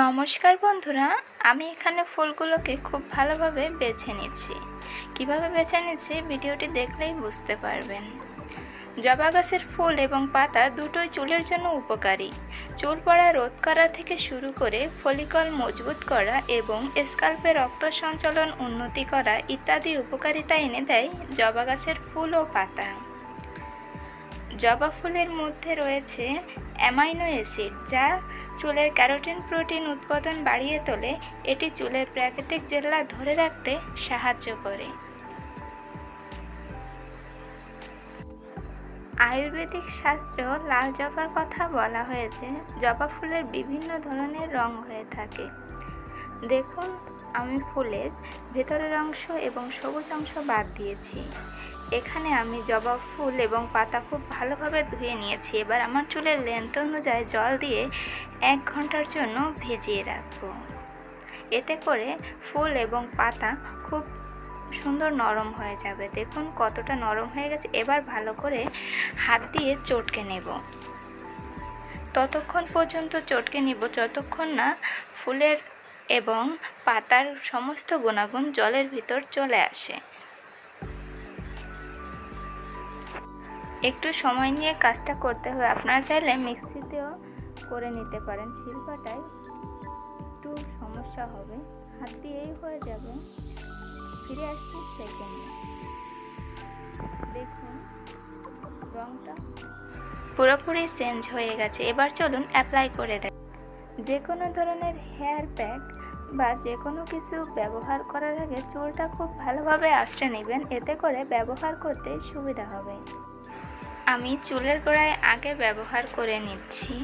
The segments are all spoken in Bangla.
নমস্কার বন্ধুরা, আমি এখানে ফুলগুলোকে খুব ভালোভাবে বেছে নিচ্ছি। কীভাবে বেছে নিচ্ছি ভিডিওটি দেখলেই বুঝতে পারবেন। জবা গাছের ফুল এবং পাতা দুটোই চুলের জন্য উপকারী। চুল পড়া রোধ করা থেকে শুরু করে ফলিকল মজবুত করা এবং স্কাল্পে রক্ত সঞ্চালন উন্নতি করা ইত্যাদি উপকারিতা এনে দেয় জবা গাছের ফুল ও পাতা। জবা ফুলের মধ্যে রয়েছে অ্যামাইনো অ্যাসিড, যা চুলের ক্যারোটিন প্রোটিন উৎপাদন বাড়িয়ে তোলে, এটি চুলের প্রাকৃতিক জেল্লা ধরে রাখতে সাহায্য করে। আয়ুর্বেদিক শাস্ত্রেও লাল জবার কথা বলা হয়েছে, জবা ফুলের বিভিন্ন ধরনের রং হয়ে থাকে। দেখুন, আমি ফুলের ভেতরের অংশ এবং সবুজ অংশ বাদ দিয়েছি। এখানে আমি জবা ফুল এবং পাতা খুব ভালোভাবে ধুয়ে নিয়েছি। এবার আমার চুলের লেন্থ অনুযায়ী জল দিয়ে এক ঘণ্টার জন্য ভিজিয়ে রাখব। এতে করে ফুল এবং পাতা খুব সুন্দর নরম হয়ে যাবে। দেখুন কতটা নরম হয়ে গেছে। এবার ভালো করে হাত দিয়ে চটকে নেব। ততক্ষণ পর্যন্ত চটকে নিব। যতক্ষণ না ফুলের এবং পাতার সমস্ত গুণাগুণ জলের ভিতর চলে আসে। একটু সময় নিয়ে কাজটা করতে হবে। আপনারা চাইলে মিক্সিতেও করে নিতে পারেন। শিল্পাটায় একটু সমস্যা হবে। হাত দিয়েই হয়ে যাবে। ফিরে আসছি সেকেন্ডে দেখুন, রংটা পুরোপুরি চেঞ্জ হয়ে গেছে। এবার চলুন অ্যাপ্লাই করে দেয় যে কোনো ধরনের হেয়ার প্যাক বা যে কোনো কিছু ব্যবহার করার আগে চুলটা খুব ভালোভাবে আঁচড়ে নেবেন। এতে করে ব্যবহার করতে সুবিধা হবে। আমি চুলের গোড়ায় আগে ব্যবহার করে নিচ্ছি।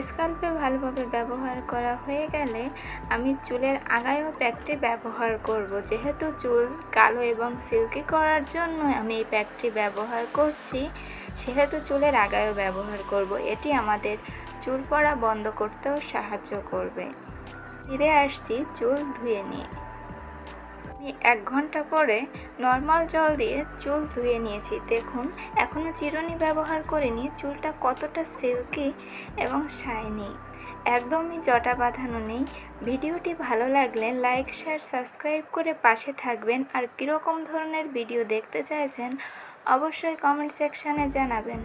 স্কাল্পে ভালোভাবে ব্যবহার করা হয়ে গেলে আমি চুলের আগায়ও প্যাকটি ব্যবহার করব। যেহেতু চুল কালো এবং সিল্কি করার জন্য আমি এই প্যাকটি ব্যবহার করছি, সেহেতু চুলের আগায়ও ব্যবহার করব। এটি আমাদের চুল পড়া বন্ধ করতেও সাহায্য করবে। ফিরে আসছি চুল ধুয়ে নিয়ে। এক ঘণ্টা পরে নর্মাল জল দিয়ে চুল ধুয়ে নিয়েছি। দেখুন এখনও চিরুনি ব্যবহার করিনি, চুলটা কতটা সিল্কি এবং শাইনি। একদমই জটা বাঁধানো নেই। ভিডিওটি ভালো লাগলে লাইক, শেয়ার, সাবস্ক্রাইব করে পাশে থাকবেন। আর কীরকম ধরনের ভিডিও দেখতে চাইছেন, অবশ্যই কমেন্ট সেকশানে জানাবেন।